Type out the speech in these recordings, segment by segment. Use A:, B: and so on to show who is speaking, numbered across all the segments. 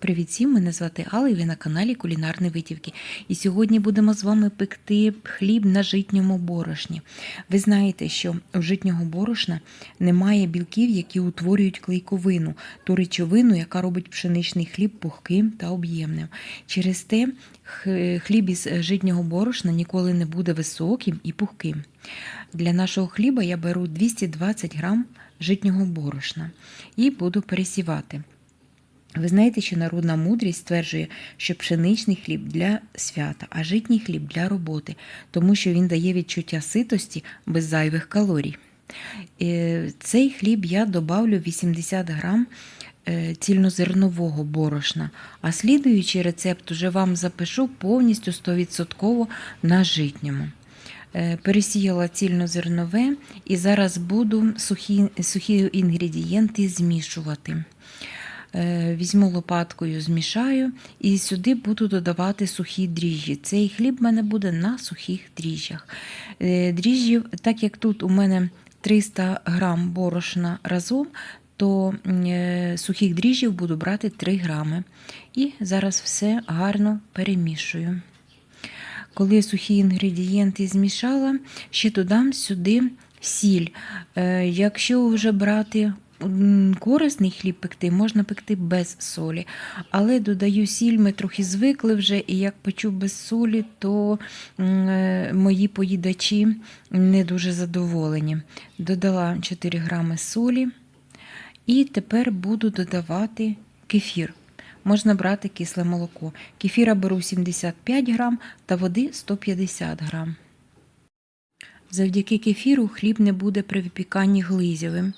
A: Привіт всім, мене звати Алла і ви на каналі Кулінарні Витівки. І сьогодні будемо з вами пекти хліб на житньому борошні. Ви знаєте, що у житнього борошна немає білків, які утворюють клейковину, ту речовину, яка робить пшеничний хліб пухким та об'ємним. Через те хліб із житнього борошна ніколи не буде високим і пухким. Для нашого хліба я беру 220 грам житнього борошна і буду пересівати. Ви знаєте, що народна мудрість стверджує, що пшеничний хліб для свята, а житній хліб для роботи, тому що він дає відчуття ситості без зайвих калорій. Е, Цей хліб я добавлю 80 грам е, цільнозернового борошна, а слідуючий рецепт уже вам запишу повністю 100% на житньому. Е, Пересіяла цільнозернове і зараз буду сухі, сухі інгредієнти змішувати. Е, Візьму лопаткою, змішаю і сюди буду додавати сухі дріжджі. Цей хліб в мене буде на сухих дріжджах. Е, Дріжджів, так як тут у мене 300 грам борошна разом, то е, сухих дріжджів буду брати 3 грами. І зараз все гарно перемішую. Коли сухі інгредієнти змішала, ще додам сюди сіль. Якщо вже брати корисний хліб пекти, можна пекти без солі. Але додаю сіль, ми трохи звикли вже, і як печу без солі, то е, мої поїдачі не дуже задоволені. Додала 4 грами солі. І тепер буду додавати кефір. Можна брати кисле молоко. Кефіра беру 75 грам та води 150 грам. Завдяки кефіру хліб не буде при випіканні глизявим.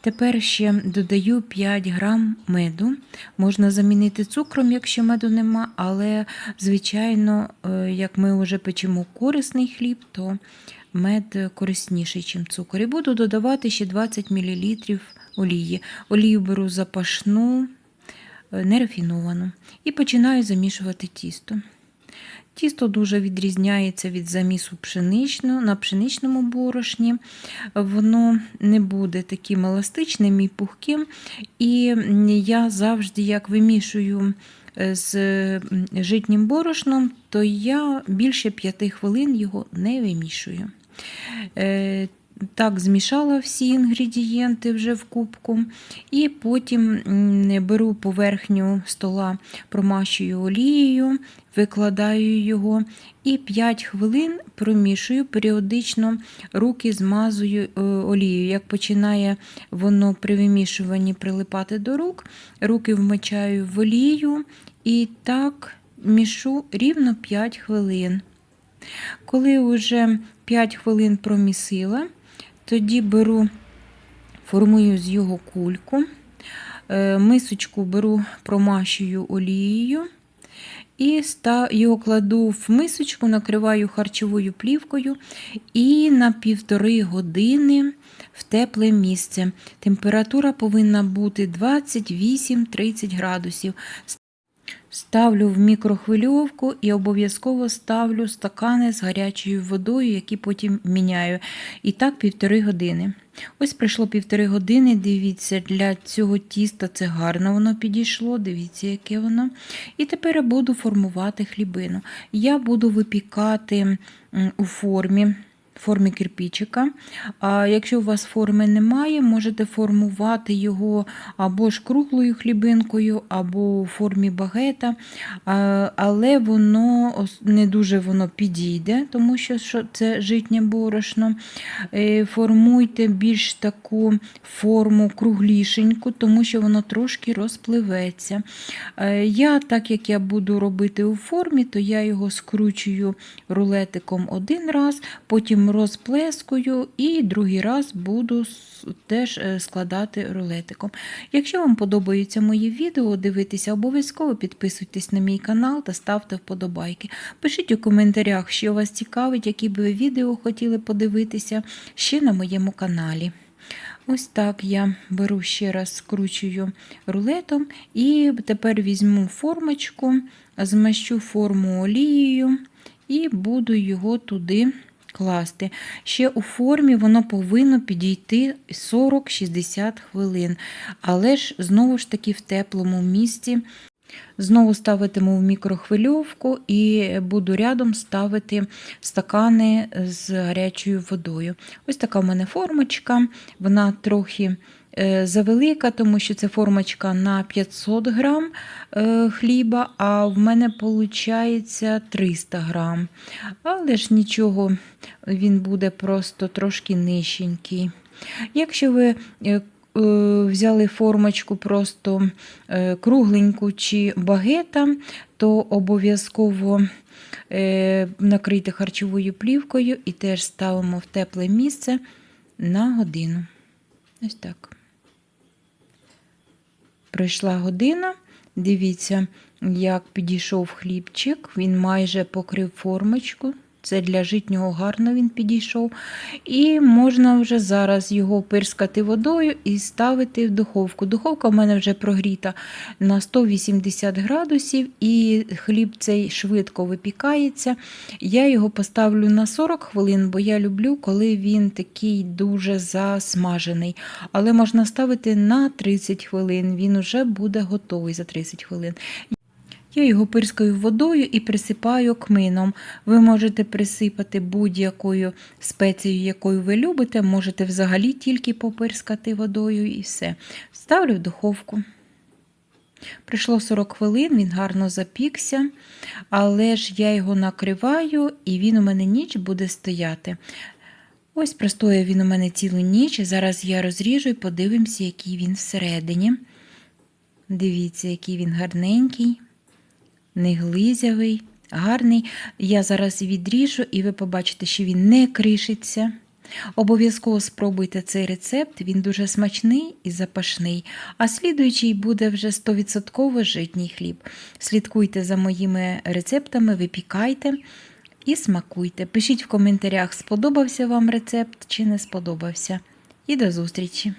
A: Тепер ще додаю 5 грам меду. Можна замінити цукром, якщо меду нема, але, звичайно, е, як ми вже печемо корисний хліб, то мед корисніший, ніж цукор. І буду додавати ще 20 мл олії. Олію беру запашну, е, нерафіновану. І починаю замішувати тісто. Тісто дуже відрізняється від замісу пшеничного на пшеничному борошні. Воно не буде таким еластичним і пухким. І я завжди, як вимішую е, з житнім борошном, то я більше 5 хвилин його не вимішую. Так, змішала всі інгредієнти вже в кубку, і потім беру поверхню стола, промащую олією, викладаю його і 5 хвилин промішую, періодично руки змазую е, олією. Як починає воно при вимішуванні прилипати до рук, руки вмочаю в олію і так мішу рівно 5 хвилин. Коли вже 5 хвилин промісила, тоді беру, формую з його кульку, е, мисочку беру, промащую олією і його кладу в мисочку, накриваю харчовою плівкою і на півтори години в тепле місце. Температура повинна бути 28-30 градусів. Ставлю в мікрохвильовку і обов'язково ставлю стакани з гарячою водою, які потім міняю. І так півтори години. Ось пройшло півтори години. Дивіться, для цього тіста це гарно воно підійшло. Дивіться, яке воно. І тепер я буду формувати хлібину. Я буду випікати у формі. Формі кирпичика. А якщо у вас форми немає, можете формувати його або ж круглою хлібинкою, або у формі багета. Але воно не дуже воно підійде, тому що що це житнє борошно. Е, Формуйте більш таку форму круглішеньку, тому що воно трошки розпливеться. Е, Я, так як я буду робити у формі, то я його скручую рулетиком один раз, потім розплескую і другий раз буду теж е, складати рулетиком. Якщо вам подобаються мої відео, дивитися, обов'язково підписуйтесь на мій канал та ставте вподобайки. Пишіть у коментарях, що вас цікавить, які б ви відео хотіли подивитися ще на моєму каналі. Ось так я беру ще раз, скручую рулетом і тепер візьму формочку, змащу форму олією і буду його туди класти. Ще у формі воно повинно підійти 40-60 хвилин. Але ж знову ж таки в теплому місці. Знову ставитиму в мікрохвильовку і буду рядом ставити стакани з гарячою водою. Ось така в мене формочка, вона трохи завелика, тому що це формочка на 500 грам е, хліба, а в мене виходить 300 грам. Але ж нічого, він буде просто трошки нижченький. Якщо ви е, е, взяли формочку просто е, кругленьку чи багета, то обов'язково е, накрийте харчовою плівкою і теж ставимо в тепле місце на годину. Ось так. Пройшла година. Дивіться, як підійшов хлібчик. Він майже покрив формочку. Це для житнього гарно він підійшов. І можна вже зараз його пирскати водою і ставити в духовку. Духовка в мене вже прогріта на 180 градусів, і хліб цей швидко випікається. Я його поставлю на 40 хвилин, бо я люблю, коли він такий дуже засмажений. Але можна ставити на 30 хвилин, він вже буде готовий за 30 хвилин. Я його пирскаю водою і присипаю кмином. Ви можете присипати будь-якою спецією, якою ви любите, можете взагалі тільки попирскати водою і все. Ставлю в духовку. Прийшло 40 хвилин, він гарно запікся, але ж я його накриваю, і він у мене ніч буде стояти. Ось простоє він у мене цілу ніч. Зараз я розріжу і подивимося, який він всередині. Дивіться, який він гарненький не глизявий, гарний. Я зараз відріжу, і ви побачите, що він не кришиться. Обов'язково спробуйте цей рецепт, він дуже смачний і запашний, а слідуючий буде вже 100% житній хліб. Слідкуйте за моїми рецептами, випікайте і смакуйте. Пишіть в коментарях, сподобався вам рецепт чи не сподобався. І до зустрічі!